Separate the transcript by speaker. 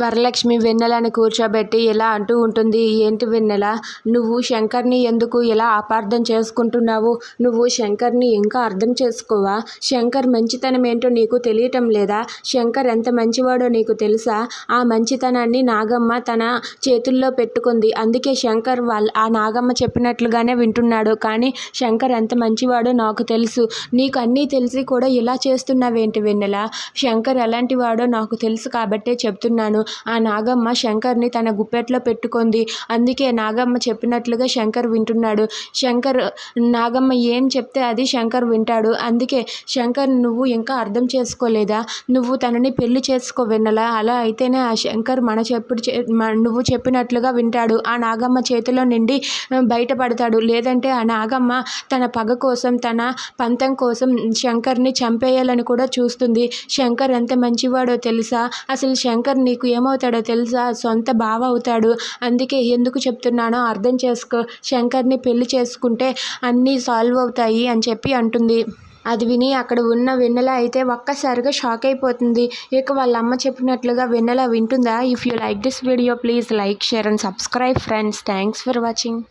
Speaker 1: వరలక్ష్మి వెన్నెలని కూర్చోబెట్టి ఇలా అంటూ ఉంటుంది. ఏంటి వెన్నెల? నువ్వు శంకర్ని ఎందుకు ఇలా అపార్థం చేసుకుంటున్నావు? నువ్వు శంకర్ని ఇంకా అర్థం చేసుకోవా? శంకర్ మంచితనం ఏంటో నీకు తెలియటం లేదా? శంకర్ ఎంత మంచివాడో నీకు తెలుసా? ఆ మంచితనాన్ని నాగమ్మ తన చేతుల్లో పెట్టుకుంది. అందుకే శంకర్ వాళ్ళ ఆ నాగమ్మ చెప్పినట్లుగానే వింటున్నాడు. కానీ శంకర్ ఎంత మంచివాడో నాకు తెలుసు. నీకు అన్నీ తెలిసి కూడా ఇలా చేస్తున్నావేంటి వెన్నెల? శంకర్ ఎలాంటి వాడో నాకు తెలుసు కాబట్టే చెప్తున్నాను. ఆ నాగమ్మ శంకర్ని తన గుప్పెట్లో పెట్టుకుంది. అందుకే నాగమ్మ చెప్పినట్లుగా శంకర్ వింటున్నాడు. శంకర్ నాగమ్మ ఏం చెప్తే అది శంకర్ వింటాడు. అందుకే శంకర్ నువ్వు ఇంకా అర్థం చేసుకోలేదా? నువ్వు తనని పెళ్ళి చేసుకో వెన్నలా. అలా అయితేనే ఆ శంకర్ మన చెప్పుడు చే- నువ్వు చెప్పినట్లుగా వింటాడు. ఆ నాగమ్మ చేతిలో నుండి బయటపడతాడు. లేదంటే ఆ నాగమ్మ తన పగ కోసం తన పంతం కోసం శంకర్ని చంపేయాలని కూడా చూస్తుంది. శంకర్ ఎంత మంచివాడో తెలుసా? అసలు శంకర్ నీకు నీకు ఏమవుతాడో తెలుసా? సొంత బావ అవుతాడు. అందుకే ఎందుకు చెప్తున్నానో అర్థం చేసుకో. శంకర్ని పెళ్ళి చేసుకుంటే అన్నీ సాల్వ్ అవుతాయి అని చెప్పి అంటుంది. అది విని అక్కడ ఉన్న వెన్నెల అయితే ఒక్కసారిగా షాక్ అయిపోతుంది. ఇక వాళ్ళ అమ్మ చెప్పినట్లుగా Vennela వింటుందా? If you like this video please like share and subscribe friends thanks for watching